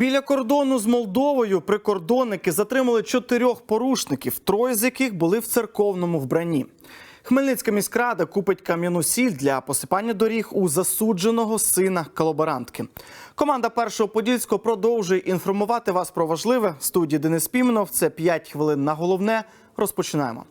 Біля кордону з Молдовою прикордонники затримали чотирьох порушників, троє з яких були в церковному вбранні. Хмельницька міськрада купить кам'яну сіль для посипання доріг у засудженого сина колаборантки. Команда першого подільського продовжує інформувати вас про важливе. В студії Денис Піменов. Це 5 хвилин на головне. Розпочинаємо.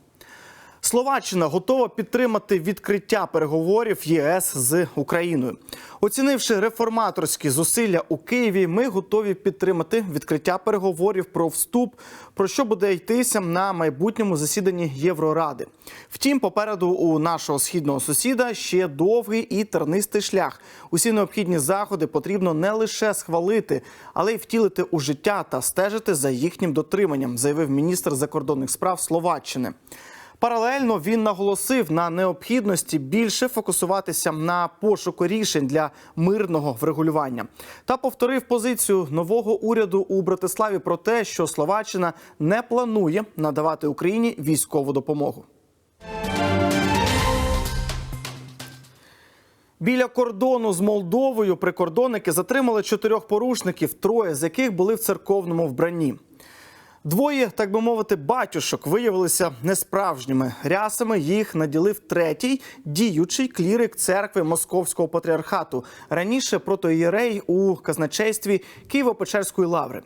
Словаччина готова підтримати відкриття переговорів ЄС з Україною. Оцінивши реформаторські зусилля у Києві, ми готові підтримати відкриття переговорів про вступ, про що буде йтися на майбутньому засіданні Євроради. Втім, попереду у нашого східного сусіда ще довгий і тернистий шлях. Усі необхідні заходи потрібно не лише схвалити, але й втілити у життя та стежити за їхнім дотриманням, заявив міністр закордонних справ Словаччини. Паралельно він наголосив на необхідності більше фокусуватися на пошуку рішень для мирного врегулювання та повторив позицію нового уряду у Братиславі про те, що Словаччина не планує надавати Україні військову допомогу. Біля кордону з Молдовою прикордонники затримали чотирьох порушників, троє з яких були в церковному вбранні. Двоє, так би мовити, батюшок виявилися несправжніми рясами. Їх наділив третій діючий клірик церкви Московського патріархату. Раніше протоієрей у казначействі Києво-Печерської лаври.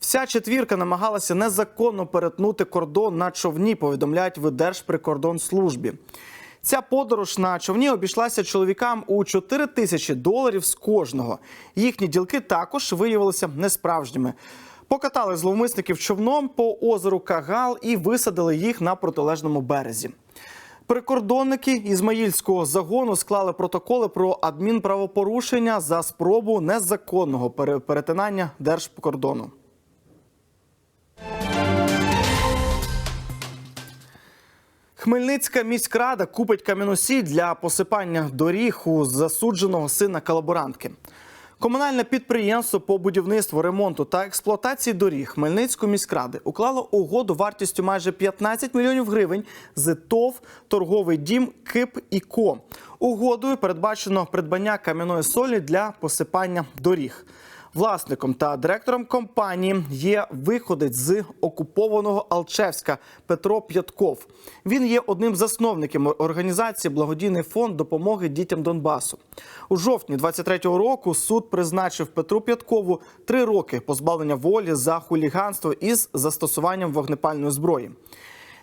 Вся четвірка намагалася незаконно перетнути кордон на човні. Повідомляють в Держприкордонслужбі. Ця подорож на човні обійшлася чоловікам у 4 тисячі доларів з кожного. Їхні ділки також виявилися несправжніми. Покатали зловмисників човном по озеру Кагал і висадили їх на протилежному березі. Прикордонники Ізмаїльського загону склали протоколи про адмінправопорушення за спробу незаконного перетинання держкордону. Хмельницька міськрада купить кам'яносіль для посипання доріг у засудженого сина колаборантки. Комунальне підприємство по будівництву, ремонту та експлуатації доріг Хмельницької міськради уклало угоду вартістю майже 15 мільйонів гривень з ТОВ торговий дім Кип і Ко. Угодою передбачено придбання кам'яної солі для посипання доріг. Власником та директором компанії є виходець з окупованого Алчевська Петро П'ятков. Він є одним з засновників організації Благодійний фонд допомоги дітям Донбасу. У жовтні 23-го року суд призначив Петру П'яткову три роки позбавлення волі за хуліганство із застосуванням вогнепальної зброї.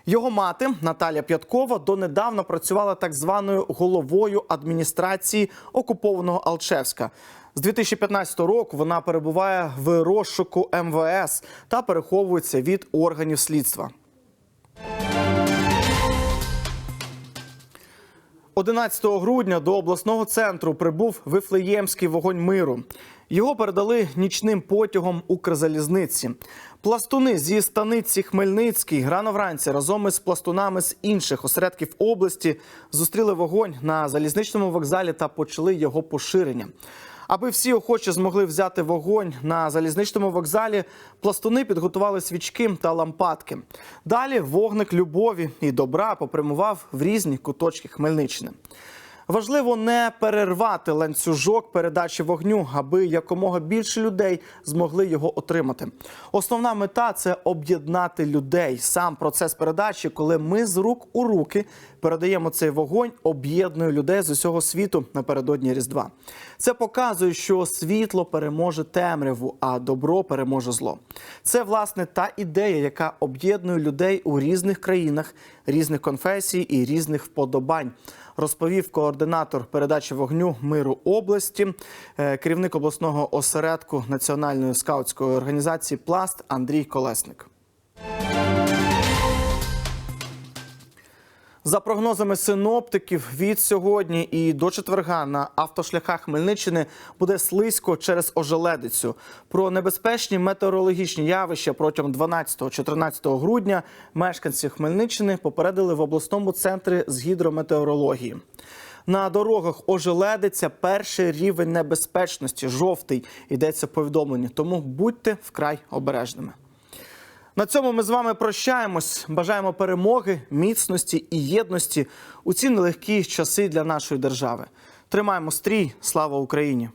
Його мати Наталя П'яткова донедавна працювала так званою головою адміністрації окупованого Алчевська. З 2015 року вона перебуває в розшуку МВС та переховується від органів слідства. 11 грудня до обласного центру прибув Вифлеємський вогонь миру. Його передали нічним потягом Укрзалізниці. Пластуни зі станиці Хмельницький рано вранці разом із пластунами з інших осередків області зустріли вогонь на залізничному вокзалі та почали його поширення. Аби всі охочі змогли взяти вогонь на залізничному вокзалі, пластуни підготували свічки та лампадки. Далі вогник любові і добра попрямував в різні куточки Хмельниччини. Важливо не перервати ланцюжок передачі вогню, аби якомога більше людей змогли його отримати. Основна мета це об'єднати людей. Сам процес передачі, коли ми з рук у руки передаємо цей вогонь, об'єднує людей з усього світу напередодні Різдва. Це показує, що світло переможе темряву, а добро переможе зло. Це власне та ідея, яка об'єднує людей у різних країнах, різних конфесій і різних вподобань. Розповів координатор передачі вогню миру області, е, керівник обласного осередку національної скаутської організації Пласт Андрій Колесник. За прогнозами синоптиків, від сьогодні і до четверга на автошляхах Хмельниччини буде слизько через ожеледицю. Про небезпечні метеорологічні явища протягом 12-14 грудня мешканці Хмельниччини попередили в обласному центрі з гідрометеорології. На дорогах ожеледиться перший рівень небезпечності, жовтий йдеться в повідомленні. Тому будьте вкрай обережними. На цьому ми з вами прощаємось. Бажаємо перемоги, міцності і єдності у ці нелегкі часи для нашої держави. Тримаємо стрій. Слава Україні!